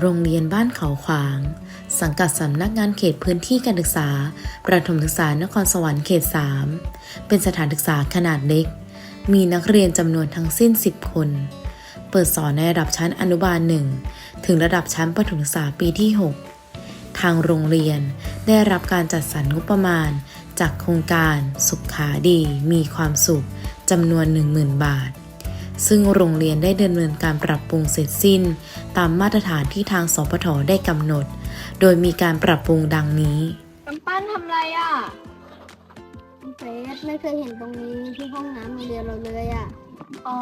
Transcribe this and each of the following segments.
โรงเรียนบ้านเขาขวาง สังกัดสำนักงานเขตพื้นที่การศึกษา ประถมศึกษานครสวรรค์เขต 3 เป็นสถานศึกษาขนาดเล็ก มีนักเรียนจำนวนทั้งสิ้น 10 คน เปิดสอนในระดับชั้นอนุบาล 1 ถึงระดับชั้นประถมศึกษาปีที่ 6 ทางโรงเรียนได้รับการจัดสรรงบประมาณ จากโครงการสุขขาดีมีความสุขจำนวน 10,000 บาท ซึ่งโรงเรียนได้ดำเนินการปรับปรุงเสร็จสิ้น ตามมาตรฐานที่ทางสพทได้กำหนด โดยมีการปรับปรุงดังนี้กำปั้นทำอะไรอะเฟสไม่เคยเห็นตรงนี้ที่ห้องน้ำโรงเรียนเราเลยอะ อ๋อ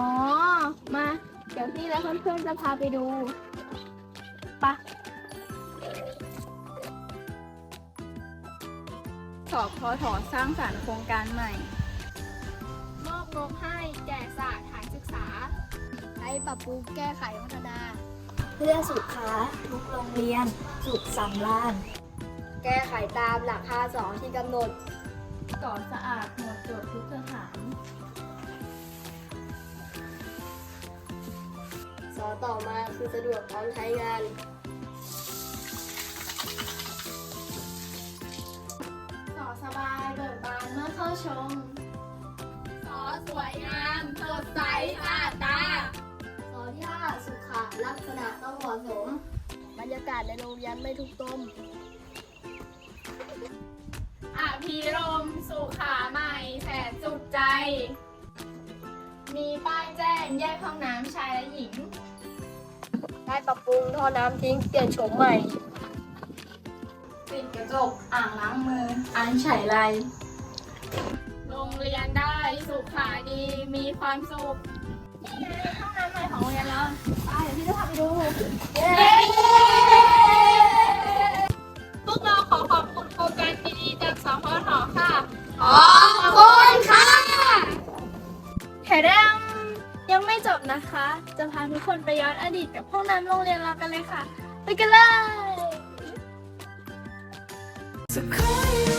มา เดี๋ยวพี่และเพื่อนๆจะพาไปดูปะสพทสร้างสรรค์โครงการใหม่ มอบงบให้ ปรับปรุงแก้ไขพัฒนา เพื่อสุขาทุกโรงเรียน สุขสำราญแก้ไขตามหลักค่าสองที่กำหนด ก่อสะอาดหมดจดทุกสถานสอต่อมาคือสะดวกพร้อมใช้งาน สอสบายเบิกบานเมื่อเข้าชม สอสวยงามสดใสสะอา ขลักษณะต้องเหมาะสม บรรยากาศในโรงเรียนไม่ทุกต้มอภิรมย์สุขาใหม่แสนสุขใจ มีป้ายแจ้งแยกห้องน้ำชายและหญิง ได้ปรับปรุงท่อน้ำทิ้งเปลี่ยนโฉมใหม่ติดกระจกอ่างล้างมืออันไฉไลโรงเรียนได้สุขาดีมีความสุขนี่ไงห้องน้ำใหม่ของโรงเรียนเราไปเดี๋ยว แถมยังไม่จบนะคะ จะพาทุกคนไปย้อนอดีตกับห้องน้ำโรงเรียนเรากันเลยค่ะ ไปกันเลย